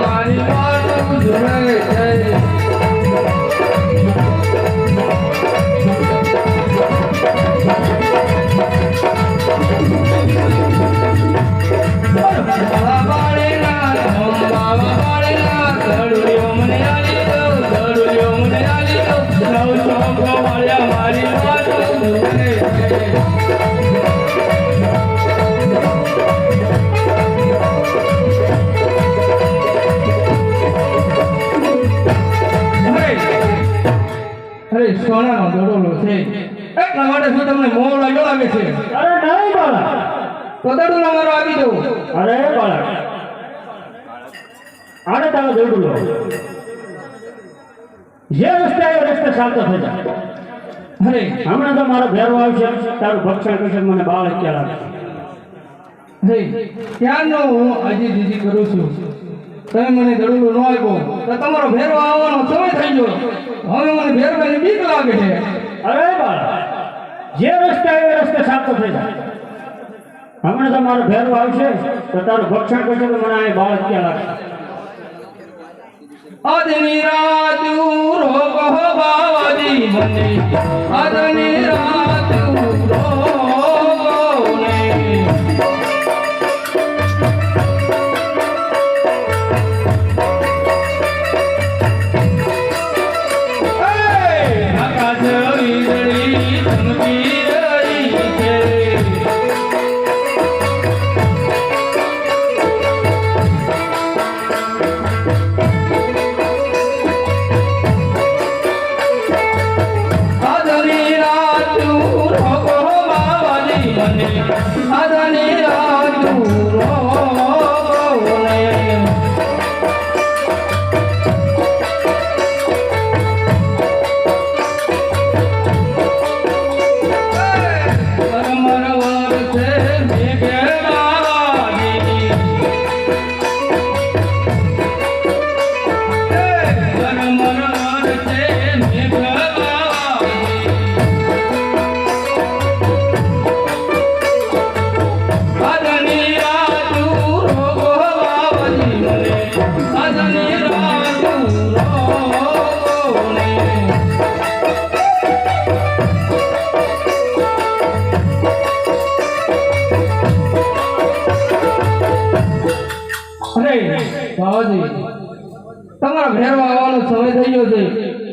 મારી વાત ઉજળે એટલા માટે શું તમને મોહ લાગ્યો લાગે છે. અરે નહીં બાળક. તો દડોલો મારો આપી દો અરે બાળક. આને તારો દોડું લો. જે રસ્તે આવ્યો રસ્તે શાંત થઈ જા અરે. હમણાં તો મારો ઘેરો આવશે. તારું ભક્ષણ કરશે મને બાળક આપશે અરે. ત્યારનો હું હજી દીદી કરું છું? તમે મને દડોલો ન આપ્યો. તો તમારો ભેરો આવવાનો સમય થઈ ગયો. હવે મને ભેરવાની બીક લાગે છે. અરે બાળક જે રસ્તે એ રસ્તે સાચો થઈ જાય. હમણાં તો મારો ભેરો આવશે, તો તારું ભક્ષણ કરશે તો મને આ બાળ અત્યારે લાગશે અદની રાત રોગ હો બાવાજી મને. અદની રાત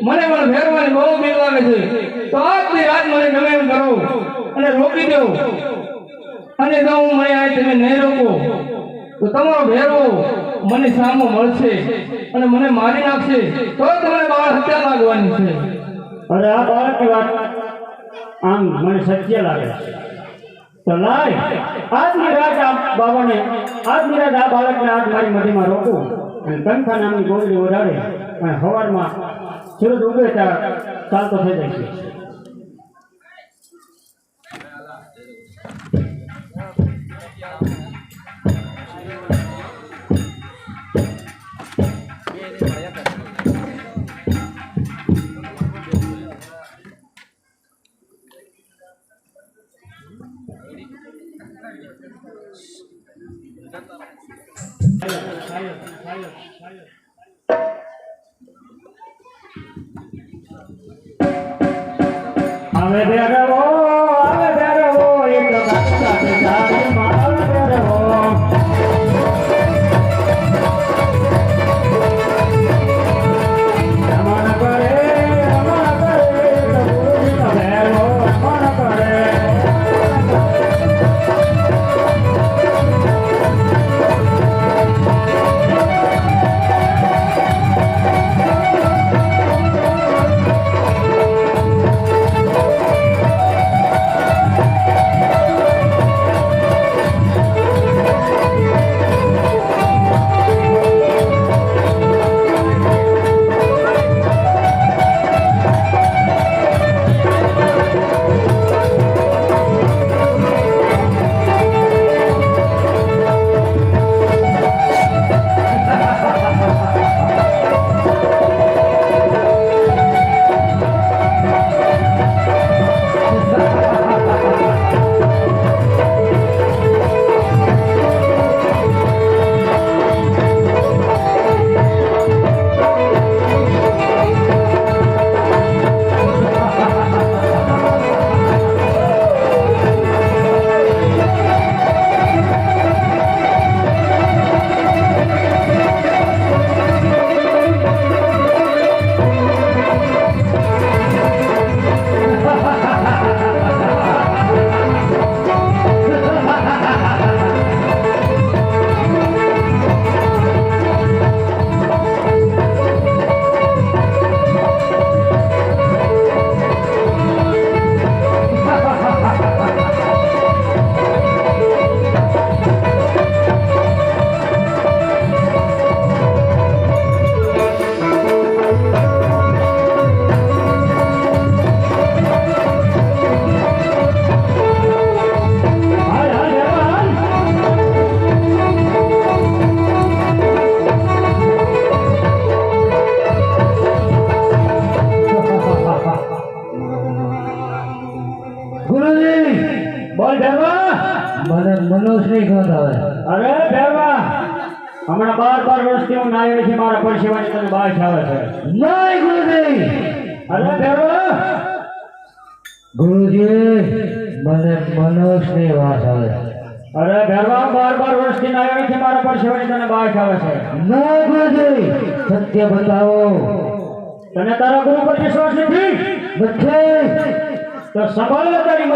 મને પણ ભેરવાની બહુ બીક લાગે છે. તો આજની રાત મને ગમે એમ કરો. અને રોકી દો. અને જો હું મને આ તમે નહીં રોકો, તો તમારો ભેરવો મને સામો મળશે અને મને મારી નાખશે. તો તમને બાળ હત્યા લાગવાની છે. અરે આ બાળકની વાત આમ મને સત્ય લાગે તો લાય, આજની રાત આ બાબાને આજની રાત આ બાળકને આજ મારી મધીમાં રોકું. અને કંઠા નામની ગોળી ઓઢાડે અને સવારમાં સૂરજ ઉગે ત્યાં ચાલતો થઈ જાય છે આવે બેરવો ગુરુજી બોલ ભેરવા. મને મનોજની ગોત આવે. અરે ભેરવા હમણાં બાર બાર વર્ષથી હું નાયો છે મારા પરસેવાની તને બાશ આવે છે. નહીં ગુરુજી. અરે ભેરવા. ગુરુજી મને મનોજની વાત આવે. અરે ભેરવા બાર બાર વર્ષથી નાયો છે મારા પરસેવાની તને બાશ આવે છે. નહીં ગુરુજી. સત્ય બતાવો. તને તારા ગુરુ પર વિશ્વાસ નથી? નથી. તો સફળ લે તારી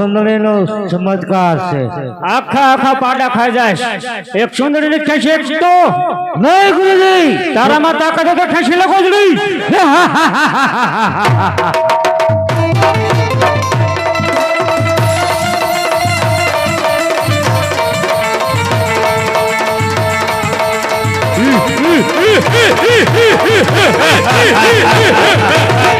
સુંદરીનો ચમત્કાર છે. આખા આખા પાડા ખાઈ જાય એક સુંદરી ને ખેંચી એક તો નહીં ગુરુજી તારામાં તાકાત તો ખેંચી લે ગોજડી હા હા હા હા હા Hey, hey, hey, hey, hey, hey, hey, hey, hey, hey, hey, hey, hey, hey, hey, hey,